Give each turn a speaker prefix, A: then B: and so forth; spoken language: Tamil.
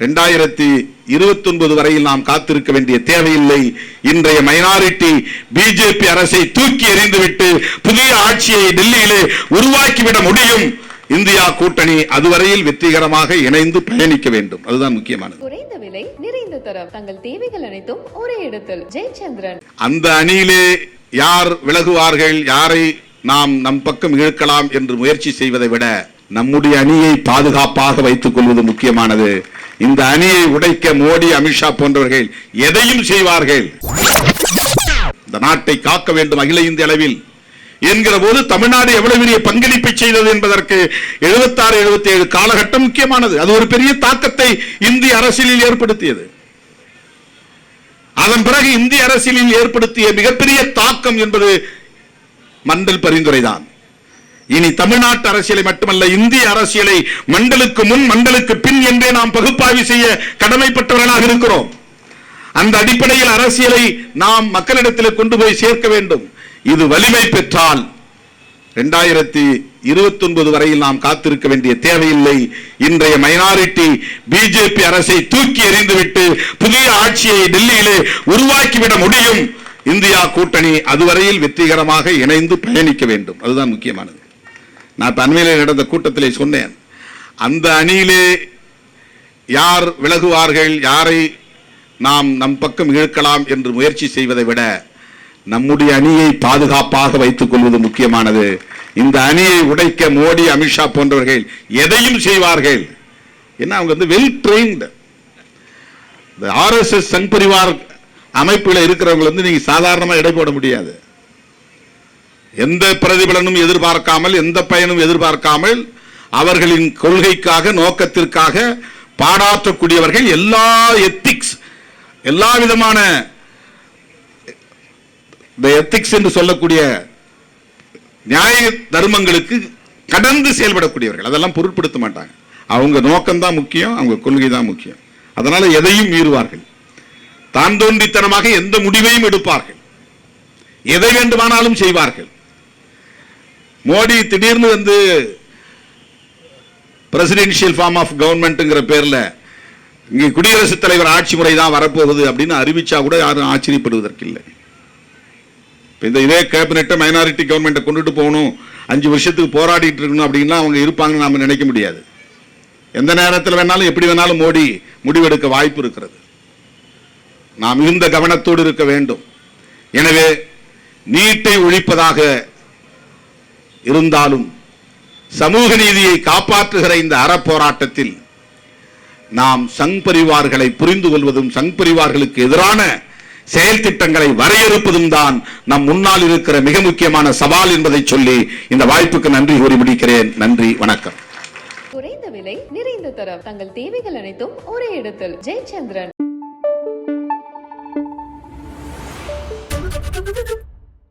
A: இரண்டாயிரத்தி இருபத்தி ஒன்பது வரையில் நாம் காத்திருக்க வேண்டிய தேவையில்லை. இன்றைய மைனாரிட்டி பிஜேபி அரசை தூக்கி எறிந்துவிட்டு புதிய ஆட்சியை டெல்லியிலே உருவாக்கிவிட முடியும். இந்தியா கூட்டணி அதுவரையில் வெற்றிகரமாக இணைந்து பயணிக்க வேண்டும். அதுதான் முக்கியமானது.
B: குறைந்த விலை நிறைந்த தரம். தங்கள் தேவைகள் அனைத்தும் ஒரே இடத்தில். ஜெயச்சந்திரன்.
A: அந்த அணியிலே யார் விலகுவார்கள் யாரை நாம் நம் பக்கம் இழுக்கலாம் என்று முயற்சி செய்வதை விட நம்முடைய அணியை பாதுகாப்பாக வைத்துக் கொள்வது முக்கியமானது. இந்த அணியை உடைக்க மோடி அமித்ஷா போன்றவர்கள் எதையும் செய்வார்கள்? இந்த நாட்டை காக்க வேண்டும் அகில இந்திய அளவில். என்கிற போது தமிழ்நாடு எவ்வளவு பெரிய பங்களிப்பை செய்தது என்பதற்கு 76 77 ஏழு காலகட்டம் முக்கியமானது. அது ஒரு பெரிய தாக்கத்தை இந்திய அரசியலில் ஏற்படுத்தியது. அதன் பிறகு இந்திய அரசியலில் ஏற்படுத்திய மிகப்பெரிய தாக்கம் என்பது மண்டல் பரிந்துரை தான் இனி தமிழ்நாட்டு அரசியலை மட்டுமல்ல இந்திய அரசியலை மண்டலுக்கு முன் மண்டலுக்கு பின் என்றே நாம் பகுப்பாய்வு செய்ய கடமைப்பட்டவர்களாக இருக்கிறோம். அந்த அடிப்படையில் அரசியலை நாம் மக்களிடத்தில் கொண்டு போய் சேர்க்க வேண்டும். இது வலிமை பெற்றால் இரண்டாயிரத்தி இருபத்தி ஒன்பது வரையில் நாம் காத்திருக்க வேண்டிய தேவையில்லை. இன்றைய மைனாரிட்டி பிஜேபி அரசை தூக்கி எறிந்துவிட்டு புதிய ஆட்சியை டெல்லியிலே உருவாக்கிவிட முடியும். இந்தியா கூட்டணி அதுவரையில் வெற்றிகரமாக இணைந்து பயணிக்க வேண்டும். அதுதான் முக்கியமானது. நான் இப்ப நடந்த கூட்டத்திலே சொன்னேன். அந்த அணியிலே யார் விலகுவார்கள் யாரை நாம் நம் பக்கம் இழுக்கலாம் என்று முயற்சி செய்வதை விட நம்முடைய அணியை பாதுகாப்பாக வைத்துக் கொள்வது முக்கியமானது. இந்த அணியை உடைக்க மோடி அமித்ஷா போன்றவர்கள் எதையும் செய்வார்கள்? என்ன அவங்க வந்து வெல் ட்ரெயின்டு இந்த ஆர்எஸ்எஸ் சங் பரிவார் அமைப்பில் இருக்கிறவங்க வந்து நீங்கள் சாதாரணமாக எடை போட முடியாது. எந்த பிரதிபலனும் எதிர்பார்க்காமல் எந்த பயனும் எதிர்பார்க்காமல் அவர்களின் கொள்கைக்காக நோக்கத்திற்காக பாடாற்றக்கூடியவர்கள் எல்லா எத்திக்ஸ் எல்லா விதமான இந்த எத்திக்ஸ் என்று சொல்லக்கூடிய நியாய தர்மங்களுக்கு கடந்து செயல்படக்கூடியவர்கள். அதெல்லாம் பொருட்படுத்த மாட்டாங்க. அவங்க நோக்கம்தான் முக்கியம் அவங்க கொள்கை தான் முக்கியம். அதனால எதையும் மீறுவார்கள். தான் தோன்றித்தனமாக எந்த முடிவையும் எடுப்பார்கள். எதை வேண்டுமானாலும் செய்வார்கள். மோடி திடீர்னு வந்து பிரசிடென்ஷியல் ஃபார்ம் ஆஃப் கவர்மெண்ட்டுங்கிற பேர்ல இங்கே குடியரசுத் தலைவர் ஆட்சி முறை தான் வரப்போகுது அப்படின்னு அறிவிச்சா கூட யாரும் ஆச்சரியப்படுவதற்கு இல்லை இந்த இதே கேபினெட்டை மைனாரிட்டி கவர்மெண்ட்டை கொண்டுட்டு போகணும் அஞ்சு வருஷத்துக்கு போராடிட்டு இருக்கணும் அப்படின்னா அவங்க இருப்பாங்கன்னு நாம நினைக்க முடியாது. எந்த நேரத்தில் வேணாலும் எப்படி வேணாலும் மோடி முடிவெடுக்க வாய்ப்பு இருக்கிறது. நாம் மிகுந்த கவனத்தோடு இருக்க வேண்டும். எனவே நீட்டை ஒழிப்பதாக இருந்தாலும் சமூக நீதியை காப்பாற்றுகிற இந்த அறப்போராட்டத்தில் நாம் சங் பரிவார்களை புரிந்து கொள்வதும் சங் பரிவார்களுக்கு எதிரான செயல் திட்டங்களை வரையறுப்பதும் தான் நம் முன்னால் இருக்கிற மிக முக்கியமான சவால் என்பதை சொல்லி இந்த வாய்ப்புக்கு நன்றி கூறி முடிக்கிறேன். நன்றி வணக்கம்.
B: குறைந்த விலை நிறைந்த தரம். தங்கள் தேவைகள் அனைத்தும் ஒரே இடத்தில். ஜெயச்சந்திரன்.